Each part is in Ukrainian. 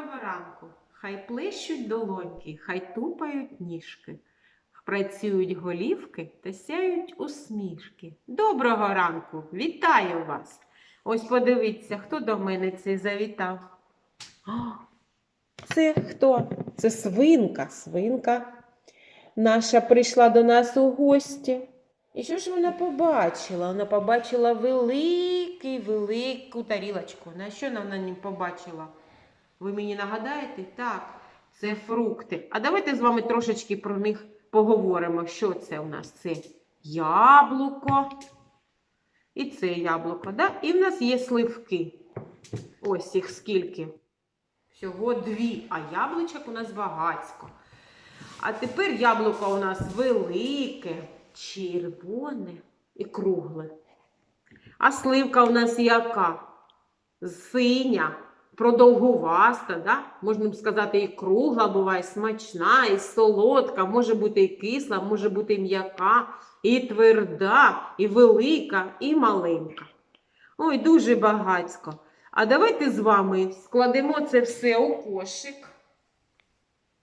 Доброго ранку. Хай плещуть долоньки, хай тупають ніжки, працюють голівки та сяють усмішки. Доброго ранку! Вітаю вас! Ось подивіться, хто до мене цей завітав. Це хто? Це свинка. Свинка наша прийшла до нас у гості. І що ж вона побачила? Вона побачила великий, велику тарілочку. На що вона на ній побачила? Ви мені нагадаєте? Так, це фрукти. А давайте з вами трошечки про них поговоримо. Що це у нас? Це яблуко. І це яблуко. Да? І в нас є сливки. Ось їх скільки. Всього дві, а яблучок у нас багацько. А тепер яблуко у нас велике, червоне і кругле. А сливка у нас яка? Синя, продовгуваста, да? можна б сказати, і кругла буває, смачна, і солодка, може бути і кисла, може бути і м'яка, і тверда, і велика, і маленька. Ой, дуже багацько. А давайте з вами складемо це все у кошик.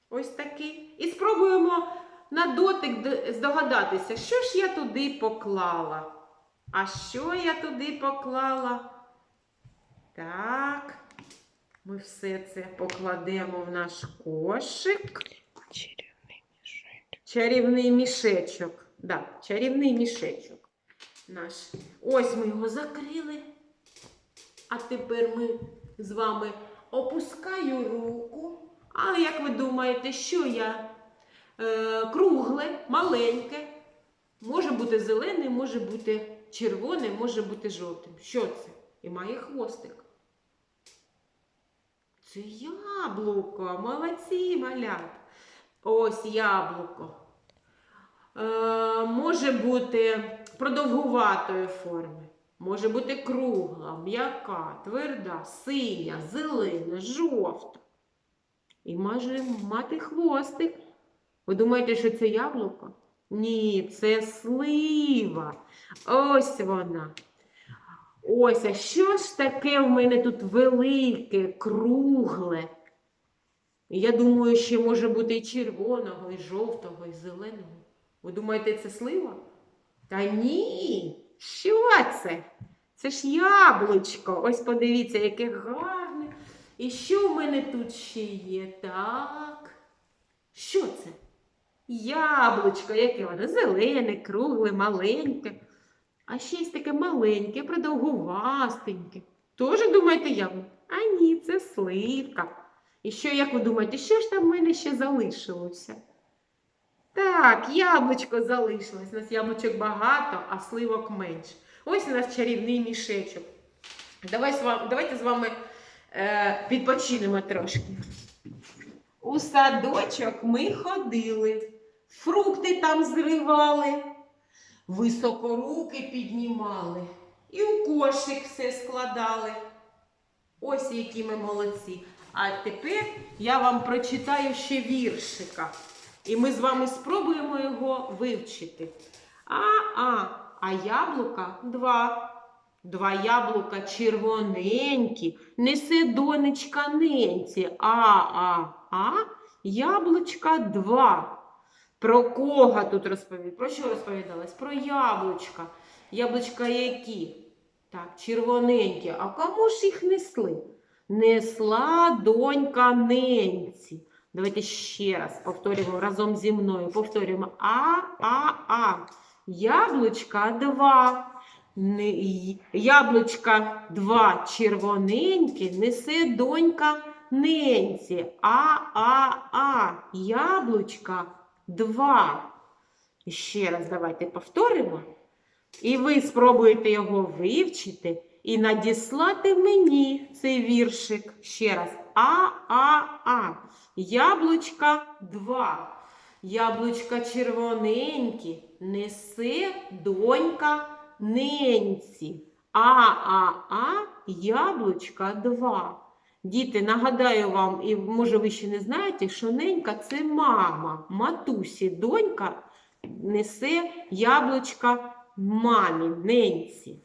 Ось такий. І спробуємо на дотик здогадатися, що ж я туди поклала. А що я туди поклала? Так, ми все це покладемо в наш кошик. Чарівний мішечок. Чарівний мішечок. Да, чарівний мішечок. Наш. Ось ми його закрили. А тепер ми з вами опускаю руку. А як ви думаєте, що я? Е, кругле, маленьке. Може бути зелене, може бути червоне, може бути жовтим. Що це? І має хвостик. Це яблуко. Молодці, малят. Ось яблуко. Е, може бути продовгуватої форми. Може бути кругла, м'яка, тверда, синя, зелена, жовта. І може мати хвостик. Ви думаєте, що це яблуко? Ні, це слива. Ось вона. Ось, а що ж таке в мене тут велике, кругле? Я думаю, ще може бути і червоного, і жовтого, і зеленого. Ви думаєте, це слива? Та ні. Що це? Це ж яблучко. Ось подивіться, яке гарне. І що в мене тут ще є? Так. Що це? Яблучко, яке воно? Зелене, кругле, маленьке. А ще є таке маленьке, продовгувастеньке. Тоже думаєте яблуко? А ні, це сливка. І що, як ви думаєте, що ж там в мене ще залишилося? Так, яблучко залишилось. У нас яблучок багато, а сливок менше. Ось у нас чарівний мішечок. Давайте з вами е, відпочинемо трошки. У садочок ми ходили, фрукти там зривали, високоруки піднімали і у кошик все складали. Ось які ми молодці. А тепер я вам прочитаю ще віршика. І ми з вами спробуємо його вивчити. А-а, а яблука два. Два яблука червоненькі, несе донечка ненці. А-а-а, яблучка два. Про кого тут розповідали? Про що розповідалось? Про яблучка. Яблучка які? Так, червоненькі. А кому ж їх несли? Несла донька ненці. Давайте ще раз повторюємо разом зі мною. Повторюємо А-А-А. Яблучка два. Не- й- Яблучка два червоненькі, несе донька ненці. А-А-А. Яблучка два. Ще раз давайте повторимо. І ви спробуєте його вивчити і надіслати мені цей віршик. Ще раз. А-А-А. Яблучка два. Яблучка червоненькі, несе донька ненці. А-А-А, яблучка два. Діти, нагадаю вам, і може ви ще не знаєте, що ненька це мама. Матусі, донька несе яблучка мамі, ненці.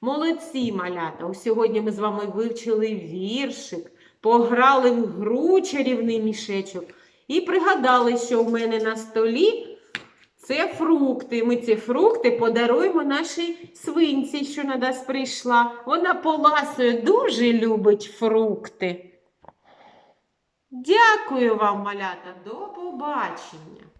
Молодці, малята! Сьогодні ми з вами вивчили віршик пограли в гру чарівний мішечок і пригадали, що в мене на столі це фрукти. Ми ці фрукти подаруємо нашій свинці, що на нас прийшла. Вона поласує, дуже любить фрукти. Дякую вам, малята, до побачення.